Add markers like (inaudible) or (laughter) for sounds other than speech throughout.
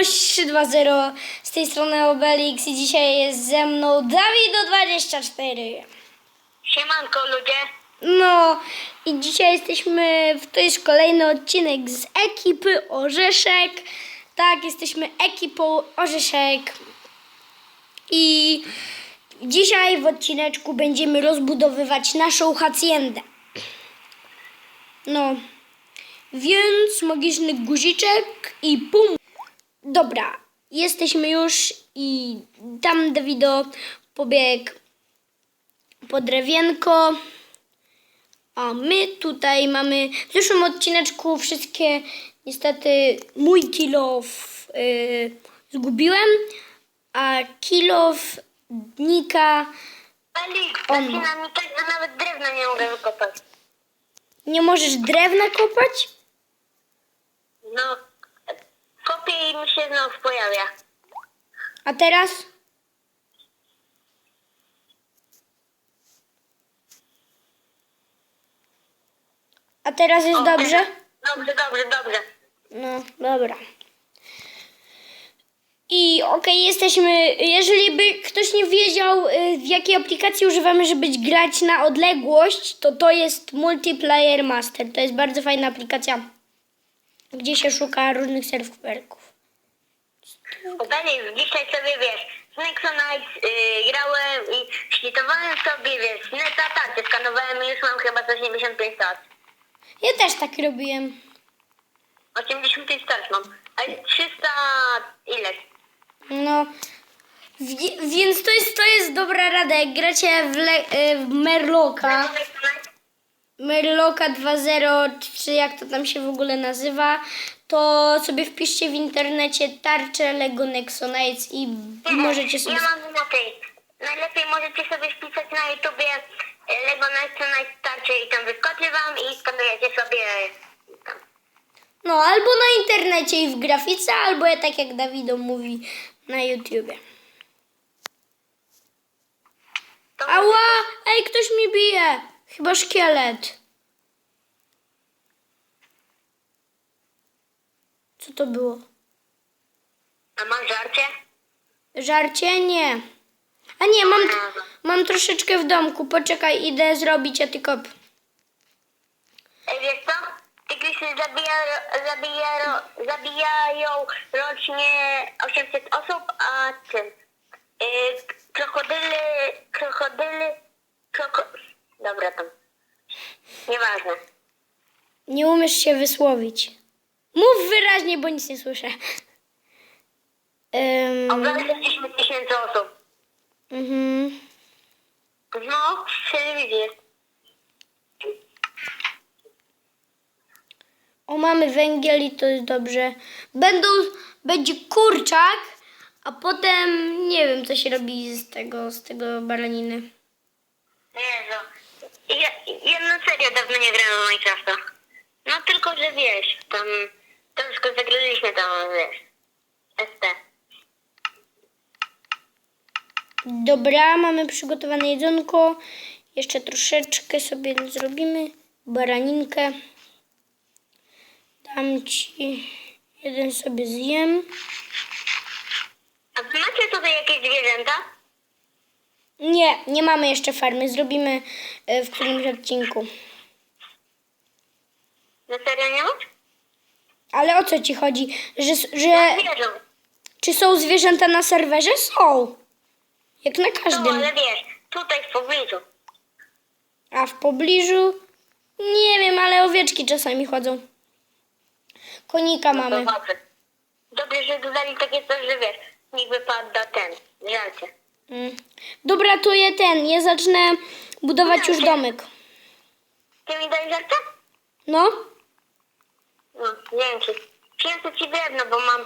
Cześć, 320 z tej strony Obelix i dzisiaj jest ze mną Dawido24. Siemanko ludzie. No i dzisiaj jesteśmy, w- to jest kolejny odcinek z ekipy Orzeszek. Tak, jesteśmy ekipą Orzeszek. I dzisiaj w odcineczku będziemy rozbudowywać naszą haciendę. No, więc magiczny guziczek i pum. Dobra, jesteśmy już i tam Dawido pobiegł po drewienko. A my tutaj mamy w zeszłym odcineczku wszystkie, niestety mój kilof yy, zgubiłem, a kilof Nika On. zaczyna mi tak, że nawet drewna nie mogę wykopać. nie możesz drewna kopać? No, kopię i mi się znowu pojawia. A teraz? A teraz jest dobrze? Dobrze, dobrze, dobrze. No, dobra. I okej, jesteśmy. Jeżeli by ktoś nie wiedział, y, w jakiej aplikacji używamy, żeby grać na odległość, to to jest Multiplayer Master. To jest bardzo fajna aplikacja, gdzie się szuka różnych serwerków. Obali, dzisiaj sobie wiesz, z Nexonites yy, grałem i szlitowałem sobie, wiesz, neta tarczy, skanowałem i już mam chyba 185 tarcz. Ja też tak robiłem. 85 tarcz mam. A 300 ileś. No. Wie- Więc to jest, to jest dobra rada. Jak gracie w, le, y, w Merloka. Nexonite? Merloka 2.0, czy jak to tam się w ogóle nazywa, to sobie wpiszcie w internecie tarczę Lego Nexonites i możecie sobie... Ja mam inaczej. Najlepiej możecie sobie wpisać na YouTubie e, Lego Nexonite tarczy i tam wyskoczy wam i skanujecie sobie tam. No, albo na internecie i w grafice, albo ja tak jak Dawido mówi na YouTubie. Ała! Ej, ktoś mi bije! Chyba szkielet. Co to było? A masz żarcie? Żarcie? Nie. A nie, mam, mam troszeczkę w domku. Poczekaj, idę zrobić, a ty kop. Ej, wiesz co? Tygrysy zabija, zabija, zabijają rocznie 800 osób, a tym... Yy, krokodyly, krokodyly, kroko... Dobra, tam. Nieważne. Nie umiesz się wysłowić. Mów wyraźnie, bo nic nie słyszę. Um, Ogląda 10 tysięcy osób. mhm. No, w telewizji. O, mamy węgiel i to jest dobrze. Będą, będzie kurczak, a potem nie wiem, co się robi z tego, z tego baraniny. Jezu. Ja, ja na serio dawno nie grałem w Minecrafta. No tylko, że wiesz, tam troszkę zagraliśmy tam, wiesz, SP. Dobra, mamy przygotowane jedzonko. Jeszcze troszeczkę sobie zrobimy. Baraninkę. Dam ci jeden sobie zjem. A macie tutaj jakieś zwierzęta? Nie, nie mamy jeszcze farmy. Zrobimy e, w którymś odcinku. Na serio nie masz? Ale o co ci chodzi? Że, że czy są zwierzęta na serwerze? Są. Jak na No, każdym. ale wiesz, tutaj w pobliżu. A w pobliżu? Nie wiem, ale owieczki czasami chodzą. Konika No mamy. dobrze. Dobrze, że dodali takie coś, że wiesz, niech wypada. Je ten. Ja zacznę budować już domek. Ty mi daj żarcie? No, No, dzięki. Przyniosę ci drewno, bo mam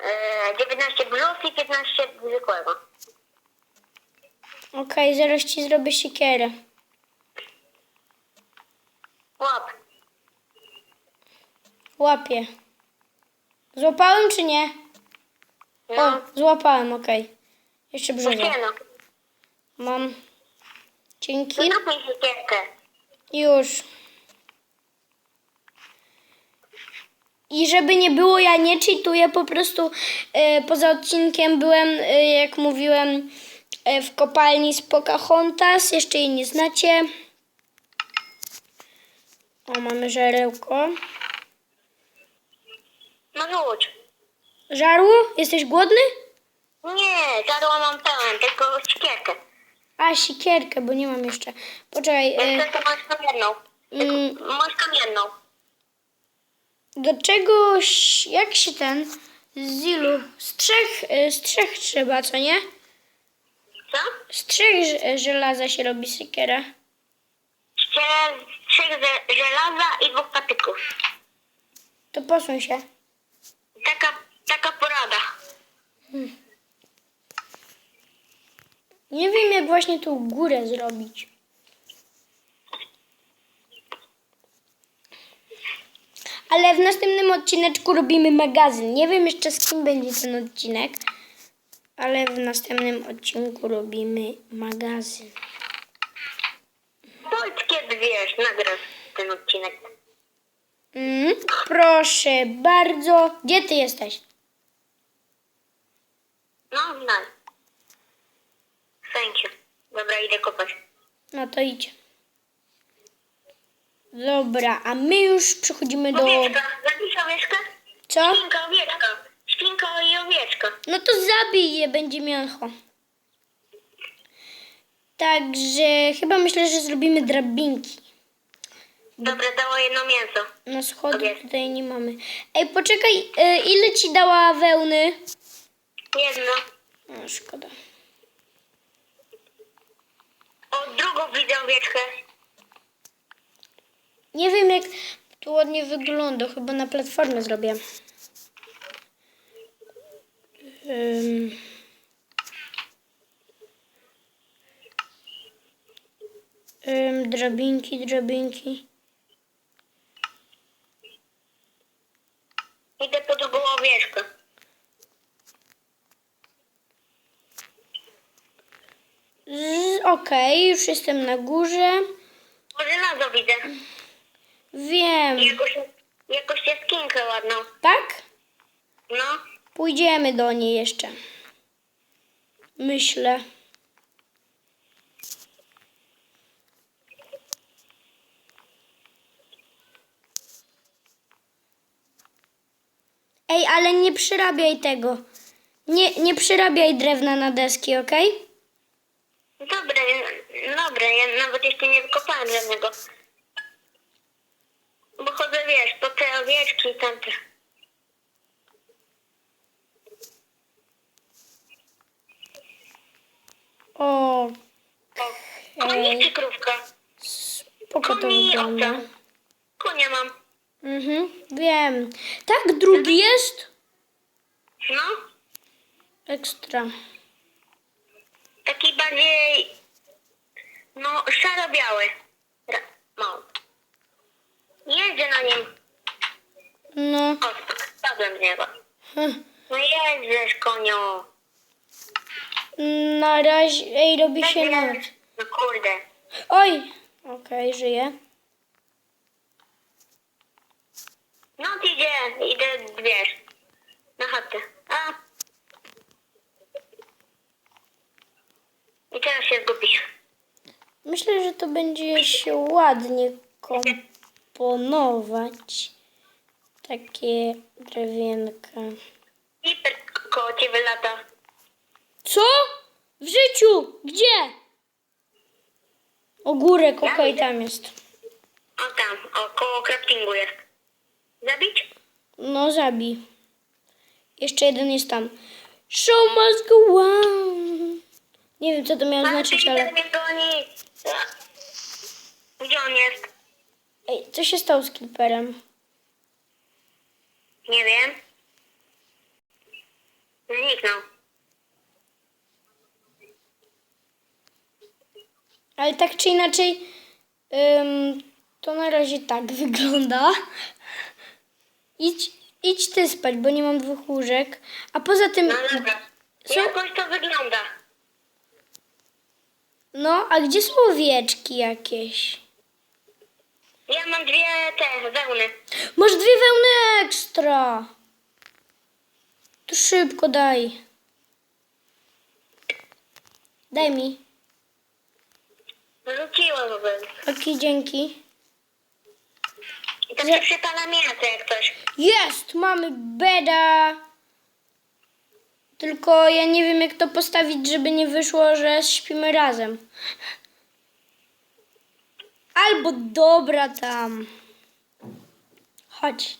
e, 19 plus i 15 zwykłego. okej, zaraz ci zrobię siekierę. Łap. Łapię. Złapałem czy nie? O, No, złapałem, okej. Jeszcze brzucha. Sieno. Mam. Dzięki. Zrób mi siekierkę. Już. I żeby nie było, ja nie cheatuję, po prostu e, poza odcinkiem byłem, e, jak mówiłem, e, w kopalni z Pocahontas. Jeszcze jej nie znacie. O, mamy żarełko. No rzuć. Żarło? Jesteś głodny? Nie, żarła mam pełen, tylko siekierkę. A, sikierkę, bo nie mam jeszcze. Poczekaj, e, Niestety masz kamienną. mm, Masz kamienną. do czegoś, jak się ten, z ilu? Z trzech, e, z trzech trzeba, co nie? Co? Z trzech ż- żelaza się robi siekierę. Cztery, trzech ze- żelaza i dwóch patyków. To posuń się. Taka, taka porada. Nie wiem, jak właśnie tą górę zrobić. Ale w następnym odcineczku robimy magazyn. Nie wiem jeszcze z kim będzie ten odcinek, ale w następnym odcinku robimy magazyn. Powiedz kiedy wiesz, nagrasz ten odcinek. Mm, proszę bardzo. Gdzie ty jesteś? No, no. Thank you. Dobra, idę kopać. No to idź. Dobra, a my już przechodzimy do... Owieczka, zapisz owieczkę? Co? Świnka, owieczka. Świnka i owieczka. No to zabij je, będzie mięcho. Także chyba myślę, że zrobimy drabinki. Dobra, dało jedno mięso. Na schody Okej. tutaj nie mamy. Ej, poczekaj, e, ile ci dała wełny? Jedno. No, szkoda. O, drugą widzę owieczkę. Nie wiem, jak to ładnie wygląda. Chyba na platformę zrobię. Ym. Ym, drabinki, drabinki. Idę po drugą owieczkę. Z- Okej, już jestem na górze. O, żelazo widzę. Wiem. Jakoś, jakoś jaskinkę ładną. Tak? No. Pójdziemy do niej jeszcze. Myślę. Ej, ale nie przyrabiaj tego. Nie, nie przyrabiaj drewna na deski, okej? Ja nawet jeszcze nie wykopałem żadnego. Bo chodzę, wiesz, po te owieczki i tamte. O, O, konik czy krówka? spoko to Koni i wygląda. owca. Konia mam. Mhm, wiem. Tak, drugi jest? No, Ekstra. taki bardziej, no, szaro-biały. Ra- No. Jeżdżę na nim. No. O, spadłem z niego. No jeżdżesz, koniu. Na razie, ej, robi się noc. No kurde. Oj! Okej, żyję. No idzie, idę, wiesz, na chatę. A. I teraz się zgubisz. Myślę, że to będzie się ładnie komponować. Takie drewienka. Hiper koło ciebie lata. Co? W życiu! Gdzie? Ogórek, okej, tam jest. O tam, o, koło craftingu jest. Zabić? No, zabij. Jeszcze jeden jest tam. Show must go on. Nie wiem, co to miało znaczyć, ale... mnie goni. Gdzie on jest? Ej, co się stało z Clipperem? Nie wiem. Zniknął. Ale tak czy inaczej, ym, to na razie tak (laughs) wygląda. Idź, idź ty spać, bo nie mam dwóch łóżek. A poza tym, No dobra. Jakoś to wygląda. No, a gdzie są owieczki jakieś? Ja mam dwie te wełny. Masz dwie wełny ekstra. To szybko daj. Daj mi. Rzuciłem w ogóle. Okej, dzięki. I Nie. się przypala mięso jak coś. Jest! Mamy beda. Tylko ja nie wiem jak to postawić, żeby nie wyszło, że śpimy razem. Albo dobra tam. Chodź.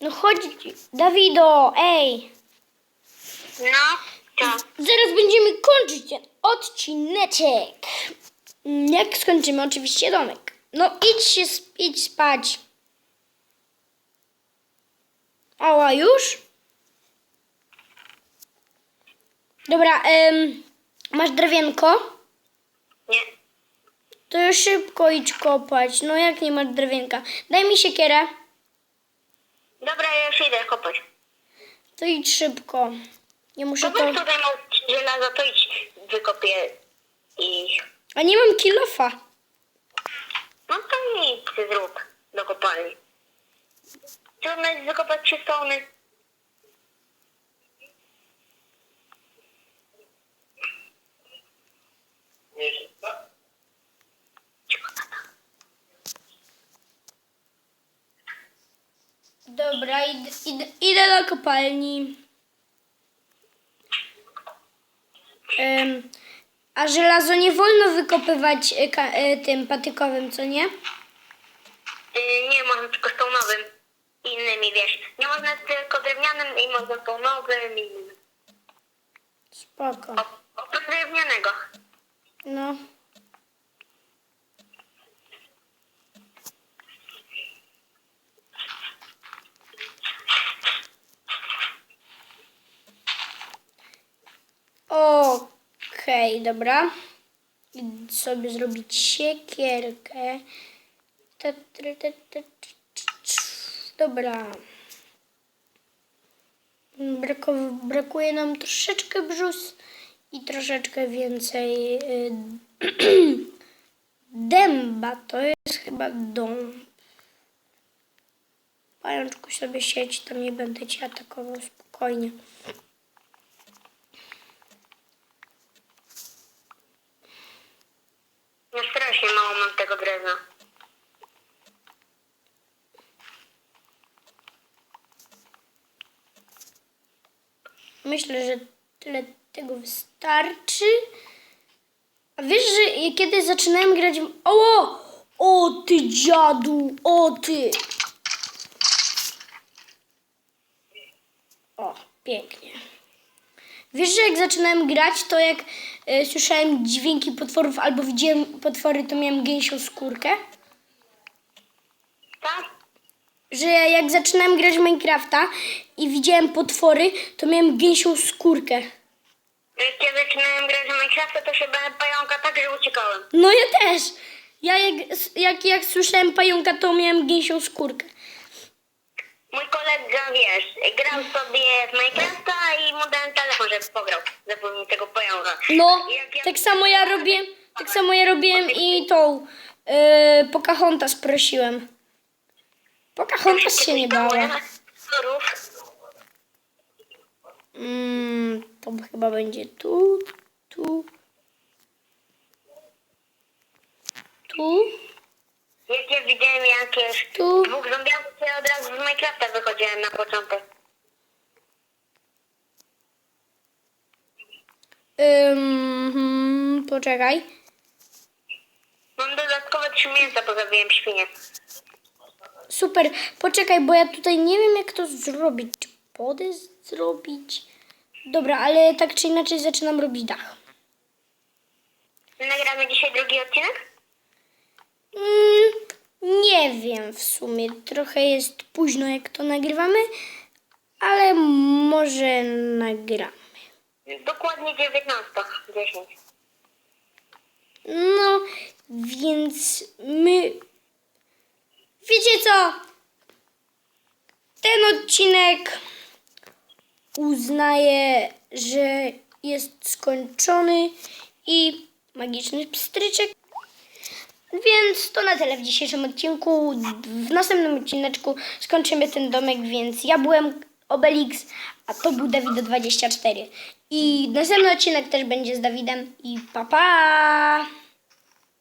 No chodź, Dawido, ej. No, to. Zaraz będziemy kończyć ten odcineczek. Jak skończymy oczywiście domek. No idź się, idź spać. Ała, już? Dobra, em, masz drewienko? Nie. To już szybko idź kopać. No jak nie masz drewienka? Daj mi siekierę. Dobra, ja już idę kopać. To idź szybko. Nie muszę To to... weź tutaj mam żelazo, to idź wykopię i... A nie mam kilofa. No to nic zrób do kopalni. Trudno jest wykopać trzy stony. Dobra, idę, idę, idę do kopalni. A żelazo nie wolno wykopywać ka, e, tym patykowym, co nie? Yy, nie, można tylko stonowym. Innymi, wiesz. Nie można tylko drewnianym i można stonowym i... Spoko. Oprócz drewnianego. No. Okej, dobra. Idę sobie zrobić siekierkę. Dobra. Brakuje nam troszeczkę brzus i troszeczkę więcej y, (clears throat) dęba. To jest chyba dąb. Pajączku sobie sieć, tam nie będę cię atakował spokojnie. No strasznie mało mam tego drewna. Myślę, że tyle tego wystarczy. A wiesz, że kiedy zaczynałem grać... O! O ty dziadu! O ty! O, pięknie. Wiesz, że jak zaczynałem grać, to jak e, słyszałem dźwięki potworów albo widziałem potwory, to miałem gęsią skórkę? Że jak zaczynałem grać w Minecrafta i widziałem potwory, to miałem gęsią skórkę. Jak ja zaczynałem grać w Minecrafta, to się bałem pająka tak, że uciekałem. No ja też. Ja jak, jak, jak słyszałem pająka, to miałem gęsią skórkę. Mój kolega, wiesz, grał sobie w Minecrafta i mu dałem telefon, żeby pograł. Zapomnij tego pająka. No, Jak ja- tak samo ja robię, tak samo ja robiłem i tą yy, Pocahontas prosiłem. Pocahontas się nie bała. Mm, to chyba będzie tu, tu, tu, Jak ja widziałem jakieś Tu. dwóch zombiaków, to ja od razu z Minecrafta wychodziłem na początek. Ym, poczekaj. Mam dodatkowe trzy mięsa, bo zabiłem świnię. Super, poczekaj, bo ja tutaj nie wiem jak to zrobić. Czy podę zrobić? Dobra, ale tak czy inaczej zaczynam robić dach. Nagramy dzisiaj drugi odcinek? Mm, nie wiem w sumie. Trochę jest późno jak to nagrywamy, ale może nagramy. Dokładnie 19.10. No, więc my. Wiecie co? Ten odcinek uznaję, że jest skończony i magiczny pstryczek. Więc to na tyle w dzisiejszym odcinku. W następnym odcineczku skończymy ten domek, więc ja byłem Obelix, a to był Dawid24. I następny odcinek też będzie z Dawidem. I pa pa!